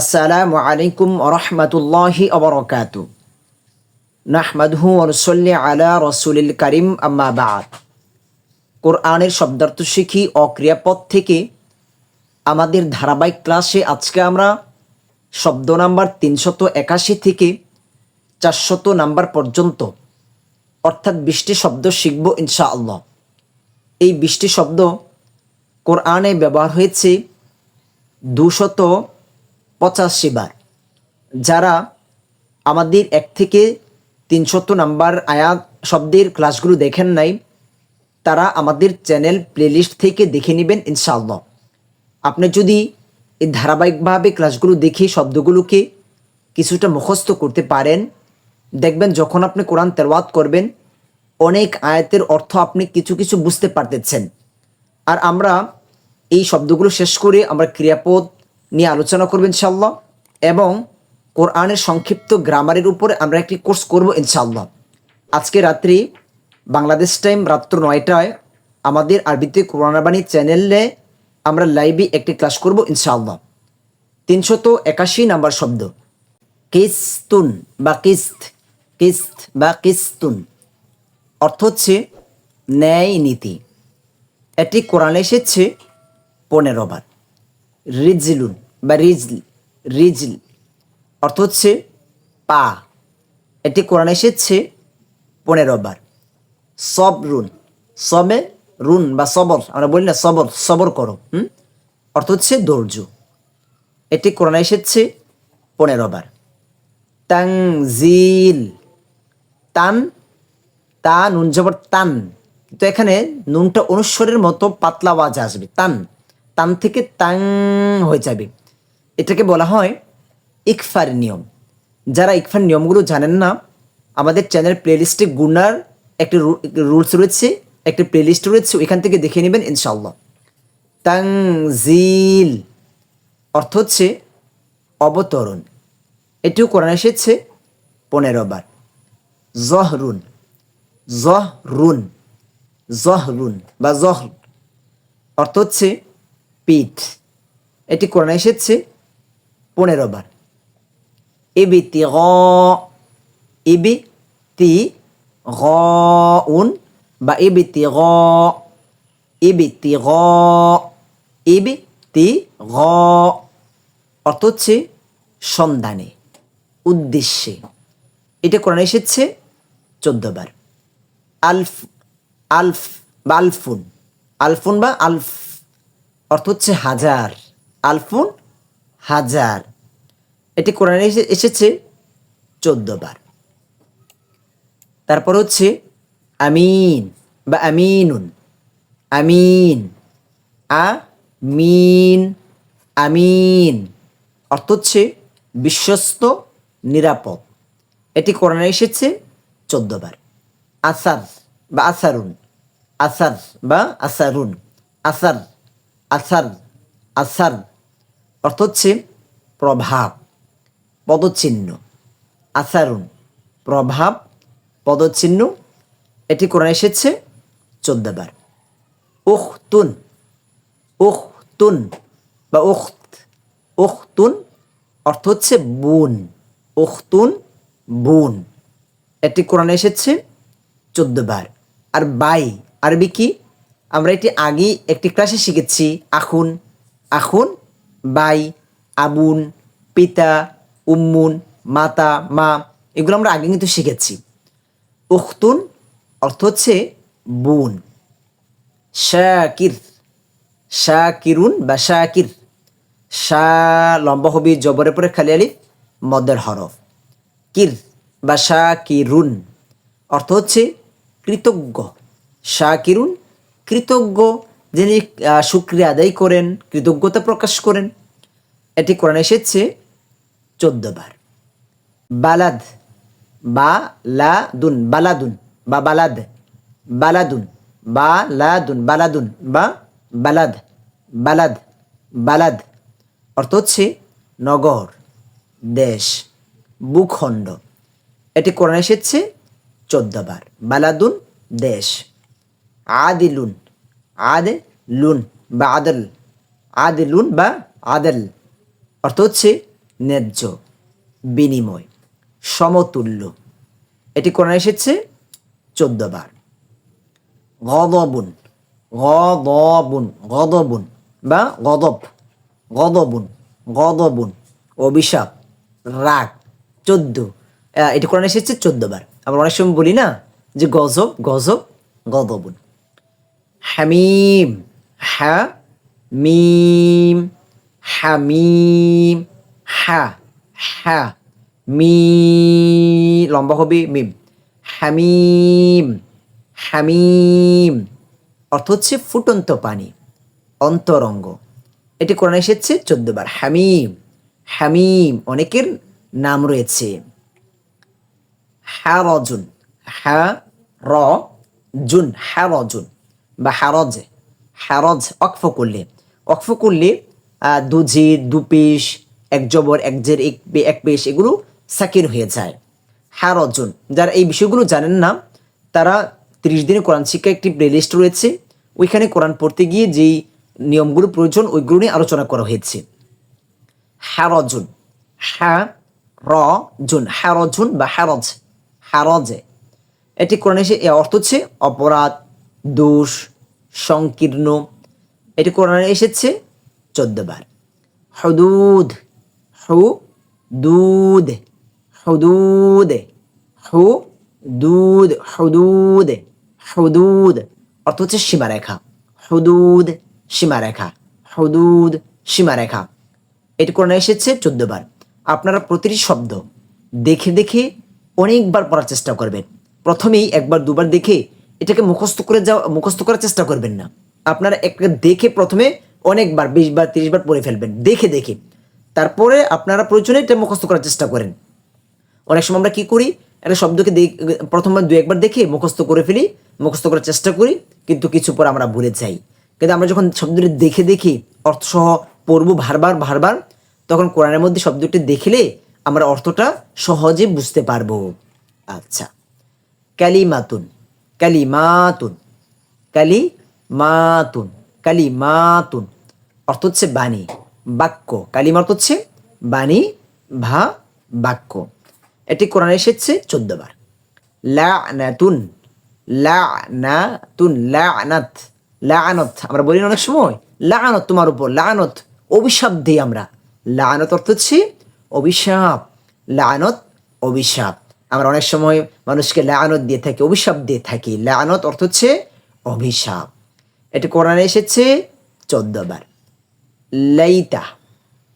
আসসালামু আলাইকুম রহমতুল্লাহি অবরকাত নাহমাদহু অনুসল্লি আলা রসুলিল করিম, আম্মা কোরআনের শব্দার্থ শিখি ও ক্রিয়াপদ থেকে আমাদের ধারাবাহিক ক্লাসে আজকে আমরা শব্দ নাম্বার তিনশত একাশি থেকে চারশত নাম্বার পর্যন্ত, অর্থাৎ বিশটি শব্দ শিখব ইনশাআল্লাহ। এই বিশটি শব্দ কোরআনে ব্যবহার হয়েছে দুশত পঁচাশি বার। যারা আমাদের এক থেকে তিনশত নাম্বার আয়াত শব্দের ক্লাসগুলো দেখেন নাই, তারা আমাদের চ্যানেল প্লেলিস্ট থেকে দেখে নেবেন ইনশাআল্লাহ। আপনি যদি এই ধারাবাহিকভাবে ক্লাসগুলো দেখে শব্দগুলোকে কিছুটা মুখস্থ করতে পারেন, দেখবেন যখন আপনি কোরআন তেলওয়াত করবেন, অনেক আয়াতের অর্থ আপনি কিছু কিছু বুঝতে পারতেছেন। আর আমরা এই শব্দগুলো শেষ করে আমরা ক্রিয়াপদ নিয়ে আলোচনা করব ইনশাল্লাহ এবং কোরআনের সংক্ষিপ্ত গ্রামারের উপরে আমরা একটি কোর্স করব ইনশাল্লাহ আজকে রাত্রি বাংলাদেশ টাইম রাত্র নয়টায় আমাদের আরবিতে কোরআনাবাণী চ্যানেলে আমরা লাইভে একটি ক্লাস করব ইনশাআল্লাহ। তিনশত একাশি নাম্বার শব্দ। কিস্তুন বা কিস্ত কিস্ত বা কিস্তুন। অর্থ হচ্ছে ন্যায় নীতি। এটি কোরআনে এসেছে পনেরো বার। রিজলুন। বা রিজল রিজল অর্থ হচ্ছে পা। এটি কোরআনে এসেছে পনেরো বার। সব রুন, সবে রুন বা সবর, আমরা বলি না সবর সবর করো অর্থ হচ্ছে ধৈর্য। এটি কোরআনে এসেছে পনেরো বার। তাংজিল তান, তা, নুন জবর তান। কিন্তু এখানে নুনটা অনুস্বরের মতো পাতলা আওয়াজ আসবে। তান তান থেকে তাং হয়ে যাবে। এটাকে বলা হয় ইকফার নিয়ম। যারা ইকফার নিয়মগুলো জানেন না, আমাদের চ্যানেল প্লেলিস্টে গুনার একটি রুলস রয়েছে, একটি প্লেলিস্ট রয়েছে, ওইখান থেকে দেখে নেবেন ইনশাল্লাহ তাংজিল অর্থ হচ্ছে অবতরণ। এটিও কোরআন এসেছে পনেরো বার। জহরুন জহরুন জহরুন বা জহ অর্থ হচ্ছে পিঠ। এটি কোরআনে এসেছে পনেরো বার ইবিতি গ ইবি তি গ উন বা ইবিতি গ ইবিতি গ ইবি তি গ অর্থ হচ্ছে সন্ধানে, উদ্দেশ্যে। এটা কোরআনে এসেছে চোদ্দ বার আলফ আলফ বা আলফুন। আলফুন বা আলফ অর্থ হচ্ছে হাজার। আলফুন হাজার। এটি কোরআনে এসে- এসেছে চোদ্দ বার তারপর হচ্ছে আমিন, বা আমিনুন। আমিন আ মিন আমিন। অর্থ হচ্ছে বিশ্বস্ত, নিরাপদ। এটি কোরআনে এসেছে চোদ্দ বার আসার বা আসারুন। আসার বা আসারুন। আসার আসার আসার। অর্থ হচ্ছে প্রভাব, পদচিহ্ন। আসারুন, প্রভাব, পদচিহ্ন। এটি কোরআনে এসেছে চোদ্দবার। চোদ্দ বার উখতুন উখতুন বা উখত। উখতুন অর্থ হচ্ছে বুন, উখতুন, বুন। এটি কোরআনে এসেছে চোদ্দ বার আর বাই, আরবি কি? আমরা এটি আগেই একটি ক্লাসে শিখেছি, আখুন। আখুন বাই, আবুন, পিতা, উম্মুন, মাতা, মা, এগুলো আমরা আগে কিন্তু শিখেছি। উখতুন অর্থ হচ্ছে বোন। শাকির শাকিরুন বা শাকির শা লম্বা হবে জবরের পরে খালি আলি মদের হরফ। কির বা শাকিরুন অর্থ হচ্ছে কৃতজ্ঞ। শাকিরুন কৃতজ্ঞ যিনি শুক্রিয়া আদায় করেন, কৃতজ্ঞতা প্রকাশ করেন, এটি কোরআনে এসেছে চোদ্দ বার। বালাদ, বা লাদুন বালাদুন, বা বালাদ, বালাদুন, বা, লা, দুন, বালাদুন, বা বালাদ বালাদ বালাদ, অর্থ হচ্ছে নগর, দেশ, ভূখণ্ড। এটি কোরআনে এসেছে চোদ্দ বার। বালাদুন, দেশ। আদিলুন আদে লুন বা আদল। আদিলুন বা আদল। অর্থ হচ্ছে ন্যায্য, বিনিময়, সমতুল্য। এটি কোরআনে এসেছে চোদ্দ বার গদবুন গদবুন গদবুন বা গদব। গদবুন গদবুন, অভিশাপ, রাগ, চোদ্দ। এটি কোরআনে এসেছে চোদ্দ বার আমরা অনেক সময় বলি না যে গজব গজব, গদবুন। হামিম হা মিম হামিম হা হা মি লম্বা হবে মিম। হামিম হামিম অর্থ হচ্ছে ফুটন্ত পানি, অন্তরঙ্গ। এটি কোরআনে এসেছে চোদ্দ বার। হামিম হামিম অনেকের নাম রয়েছে। হারজুন হা, র, জুন। হারজুন বা হারজ হারজ অক্ফ করলে। অক্ফ করলে আহ, দুজি দুপেশ এক জবর এক জের এক এক পেশ এগুলো সাকির হয়ে যায়। হারজুন যারা এই বিষয়গুলো জানেন না তারা ত্রিশ দিনে কোরআন শিক্ষা একটি প্লেলিস্ট রয়েছে। ওইখানে কোরআন পড়তে গিয়ে যেই নিয়মগুলো প্রয়োজন ওইগুলো নিয়ে আলোচনা করা হয়েছে। হ্যারজুন হ্যা র জুন হ্যারজুন বা হ্যারজ হ্যারজে এটি কোরআন এসে অর্থ হচ্ছে অপরাধ দোষ, সংকীর্ণ, এটি কোরআনে এসেছে চোদ্দ বার হদুদ হু দুদ হুদুদ হু দুদ হুদুদ হুদুদ অর্থ হচ্ছে সীমারেখা। হুদুদ সীমারেখা হুদুদ, সীমারেখা। এটি কোরআনে এসেছে চোদ্দ বার আপনারা প্রতিটি শব্দ দেখে দেখে অনেকবার পড়ার চেষ্টা করবেন। প্রথমেই একবার, দুবার দেখে এটাকে মুখস্থ করে যাওয়া মুখস্থ করার চেষ্টা করবেন না। আপনারা একটা দেখে প্রথমে অনেকবার, বিশ বার, তিরিশ বার পড়ে ফেলবেন। দেখে দেখে। তারপরে আপনারা প্রয়োজনে এটা মুখস্থ করার চেষ্টা করেন। অনেক সময় আমরা কী করি? একটা শব্দকে দেখ- প্রথমবার দু একবার দেখে মুখস্থ করে ফেলি, মুখস্থ করার চেষ্টা করি, কিন্তু কিছু পর আমরা ভুলে যাই। কিন্তু আমরা যখন শব্দটি দেখে, দেখি অর্থসহ পড়ব বারবার বারবার, তখন কোরআনের মধ্যে শব্দটি দেখলে আমরা অর্থটা সহজে বুঝতে পারব। আচ্ছা। ক্যালিমাতুন ক্যালিমাতুন কালি মাতুন কালি মাতুন অর্থ হচ্ছে বাণী, বাক্য। কালিমা অর্থ হচ্ছে বাণী, ভা, বাক্য। এটি কোরআনে এসেছে চোদ্দ বার। লানাতুন লানাতুন, লানাত, লানত। আমরা বলি না অনেক সময়, লানত তোমার উপর, লানত, অভিশাপ দিই আমরা। লানত অর্থ হচ্ছে অভিশাপ, লানত, অভিশাপ। আমরা অনেক সময় মানুষকে লানত দিয়ে থাকি, অভিশাপ দিয়ে থাকি। লানত অর্থ হচ্ছে অভিশাপ। এটি কোরআনে এসেছে চোদ্দ বার। লাইতা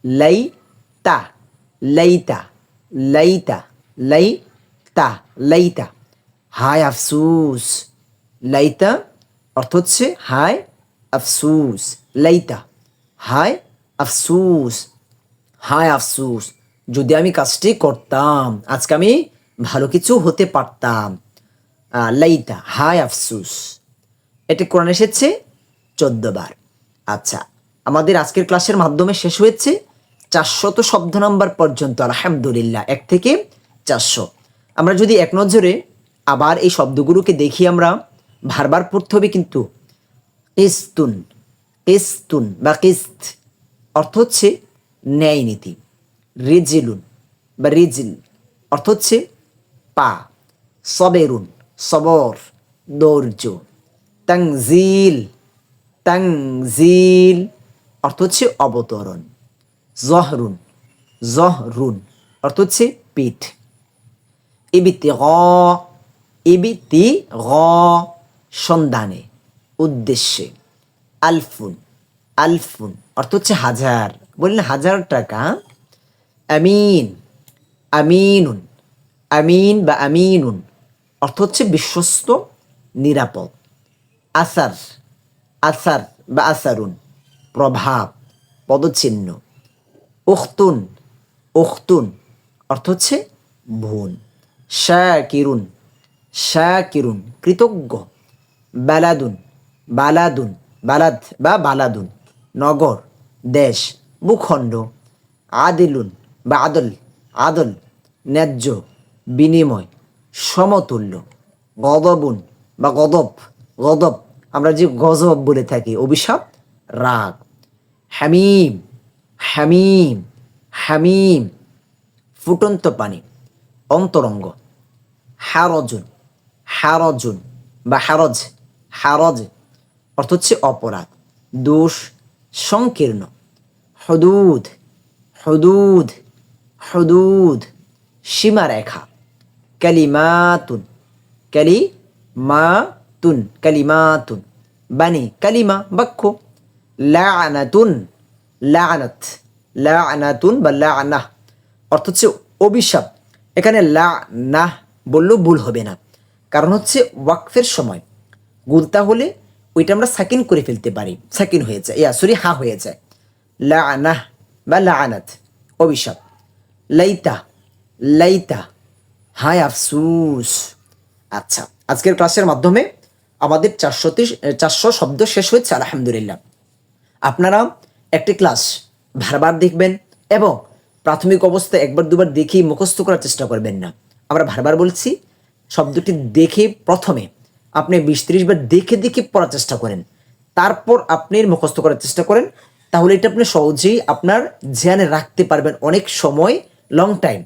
লাইতা লাইতা লাই তা লাইতা। হায় আফসুস। লাইতা অর্থ হচ্ছে হায় আফসুস। লাইতা, হায় আফসুস। হায় আফসুস। যদি আমি কাজটি করতাম, আজকে আমি ভালো কিছু হতে পারতাম। লাইতা, হায় আফসুস। এটি কোরআন এসেছে চোদ্দ বার আচ্ছা আমাদের আজকের ক্লাসের মাধ্যমে শেষ হয়েছে চারশত শব্দ নাম্বার পর্যন্ত, আলহামদুলিল্লাহ, এক থেকে চারশো। আমরা যদি এক নজরে আবার এই শব্দগুলোকে দেখি আমরা, বারবার পড়তে হবে কিন্তু, কিস্তুন কিস্তুন বা কিস্ত, অর্থ হচ্ছে ন্যায় নীতি, রিজিলুন বা রিজিল, অর্থ হচ্ছে পা, সবেরুন, সবর, দৌর্য। তাংজিল তাংজিল অর্থ হচ্ছে অবতরণ। জহরুন জহরুন অর্থ হচ্ছে পিঠ। ইবিতি গ ইবিতি গ সন্ধানে, উদ্দেশ্যে। আলফুন আলফুন অর্থ হচ্ছে হাজার। বললেন হাজার টাকা। আমিন, আমিনুন। আমিন বা আমিনুন, অর্থ হচ্ছে বিশ্বস্ত, নিরাপদ। আসার আসার বা আসারুন, প্রভাব, পদচিহ্ন। উখতুন উখতুন, অর্থ হচ্ছে বোন শাকিরুন শাকিরুন, কৃতজ্ঞ। বালাদুন বালাদুন, বালাদ বা বালাদুন। নগর, দেশ, ভূখণ্ড। আদিলুন বা আদল আদল, ন্যায্য। বিনিময়, সমতুল্য, গদবুন বা গদব গদব। আমরা যে গজব বলে থাকি, অভিশাপ, রাগ। হামিম হামিম হামিম। ফুটন্ত পানি, অন্তরঙ্গ। হারজুন হারজুন বা হারজ হারজ অর্থ হচ্ছে অপরাধ, দোষ, সংকীর্ণ। হদুদ হদুদ হদুদ, সীমারেখা। কালিমাতুন কালিমাতুন কালিমাতুন বাণী কালিমা বাক্য লাআনাতুন লাআনাত লাআনাতুন বা লাআনাহ অর্থ হচ্ছে অভিশাপ এখানে লা নাহ বললেও ভুল হবে না কারণ হচ্ছে ওয়াকফের সময় গুলতা হলে ওইটা আমরা সাকিন করে ফেলতে পারি সাকিন হয়ে যায় ইয়া সরি হা হয়ে যায় লা নাহ বা লা আনাত অভিশাপ লাইতা লাইতা হায় আফসুস। আচ্ছা আজকের ক্লাসের মাধ্যমে আমাদের চারশোতে চারশো শব্দ শেষ হয়েছে, আলহামদুলিল্লাহ। আপনারা একটি ক্লাস বারবার দেখবেন এবং প্রাথমিক অবস্থায় একবার দুবার দেখেই মুখস্থ করার চেষ্টা করবেন না। আমরা বারবার বলছি, শব্দটি দেখে প্রথমে আপনি বিশ ত্রিশ বার দেখে দেখে পড়ার চেষ্টা করেন। তারপর আপনি মুখস্থ করার চেষ্টা করেন, তাহলে এটা আপনি সহজেই আপনার ধ্যানে রাখতে পারবেন অনেক সময় লং টাইম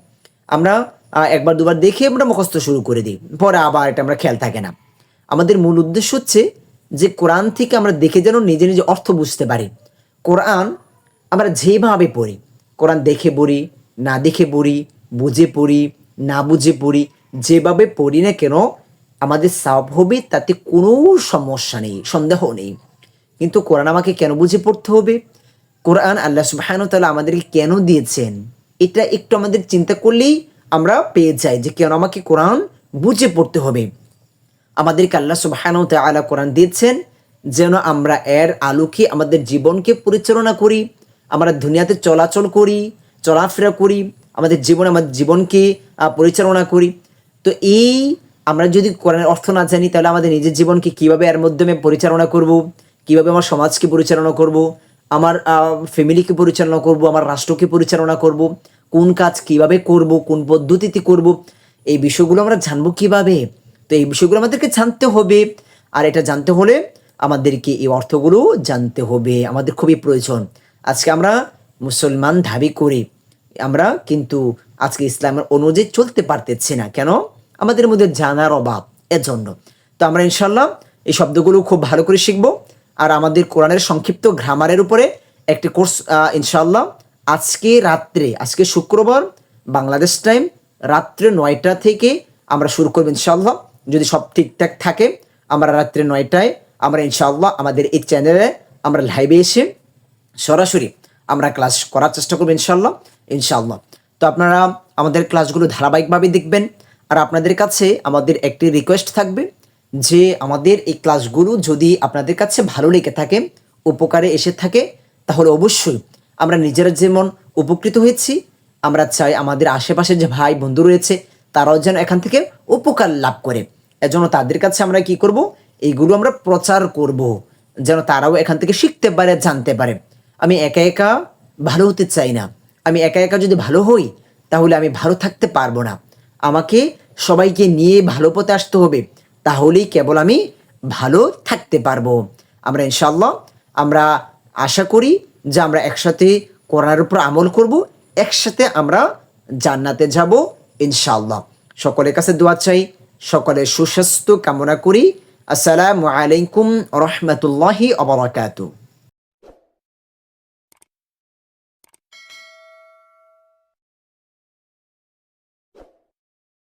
আমরা একবার দুবার দেখে আমরা মুখস্থ শুরু করে দিই। পরে আবার এটা আমরা খেয়াল থাকে না। আমাদের মূল উদ্দেশ্য হচ্ছে যে কোরআন থেকে আমরা দেখে যেন নিজে নিজে অর্থ বুঝতে পারি। কোরআন আমরা যেভাবে পড়ি, কোরআন দেখে পড়ি, না দেখে পড়ি, বুঝে পড়ি, না বুঝে পড়ি, যেভাবে পড়ি না কেন আমাদের সাব হবে তাতে কোনো সমস্যা নেই, সন্দেহ নেই। কিন্তু কোরআন আমাকে কেন বুঝে পড়তে হবে? কোরআন আল্লাহ সুবাহানু আমাদেরকে কেন দিয়েছেন? এটা একটু আমাদের চিন্তা করলেই আমরা পেয়ে যাই যে কেন আমাকে কোরআন বুঝে পড়তে হবে। আমাদেরকে আল্লাহ সুবহানাহু তাআলা কোরআন দিয়েছেন যেন আমরা এর আলোকে আমাদের জীবনকে পরিচালনা করি, আমরা দুনিয়াতে চলাচল করি, চলাফেরা করি, আমাদের জীবন, আমাদের জীবনকে পরিচালনা করি। তো এই আমরা যদি কোরআনের অর্থ না জানি, তাহলে আমাদের নিজের জীবনকে কীভাবে এর মাধ্যমে পরিচালনা করব, কীভাবে আমার সমাজকে পরিচালনা করব, আমার ফ্যামিলিকে পরিচালনা করব, আমার রাষ্ট্রকে পরিচালনা করব কোন কাজ কীভাবে করব, কোন পদ্ধতিতে করব, এই বিষয়গুলো আমরা জানব কীভাবে? তো এই বিষয়গুলো আমাদেরকে জানতে হবে। আর এটা জানতে হলে আমাদেরকে এই অর্থগুলো জানতে হবে। আমাদের খুবই প্রয়োজন। আজকে আমরা মুসলমান দাবি করে আমরা কিন্তু আজকে ইসলামের অনুযায়ী চলতে পারতেছি না। কেন? আমাদের মধ্যে জানার অভাব। এর জন্য তো আমরা ইনশাল্লাহ এই শব্দগুলো খুব ভালো করে শিখব। আর আমাদের কোরআনের সংক্ষিপ্ত গ্রামারের উপরে একটি কোর্স ইনশাল্লাহ আজকে রাত্রে, আজকে শুক্রবার, বাংলাদেশ টাইম রাত্রে নয়টা থেকে আমরা শুরু করব ইনশাল্লাহ যদি সব ঠিকঠাক থাকে, আমরা রাত্রে নয়টায় আমরা ইনশাল্লাহ আমাদের এই চ্যানেলে আমরা লাইভে এসে সরাসরি আমরা ক্লাস করার চেষ্টা করব ইনশাল্লাহ ইনশাল্লাহ তো আপনারা আমাদের ক্লাসগুলো ধারাবাহিকভাবে দেখবেন। আর আপনাদের কাছে আমাদের একটি রিকোয়েস্ট থাকবে যে আমাদের এই ক্লাসগুলো যদি আপনাদের কাছে ভালো লেগে থাকে, উপকারে এসে থাকে, তাহলে অবশ্যই আমরা নিজেরা যেমন উপকৃত হয়েছি, আমরা চাই আমাদের আশেপাশে যে ভাই বন্ধু রয়েছে, তারাও যেন এখান থেকে উপকার লাভ করে। এজন্য তাদের কাছে আমরা কি করব? এইগুলো আমরা প্রচার করব, যেন তারাও এখান থেকে শিখতে পারে, জানতে পারে। আমি একা একা ভালো হতে চাই না। আমি একা একা যদি ভালো হই, তাহলে আমি ভালো থাকতে পারব না। আমাকে সবাইকে নিয়ে ভালো পথে আসতে হবে, তাহলেই কেবল আমি ভালো থাকতে পারব। আমরা ইনশাল্লাহ আমরা আশা করি যে আমরা একসাথে কোরআনের উপর আমল করব, একসাথে আমরা জান্নাতে যাব ইনশাল্লাহ সকলের কাছে দোয়া চাই, সকলের সুস্বাস্থ্য কামনা করি। আসসালামু আলাইকুম রহমতুল্লাহি অবরাকাতু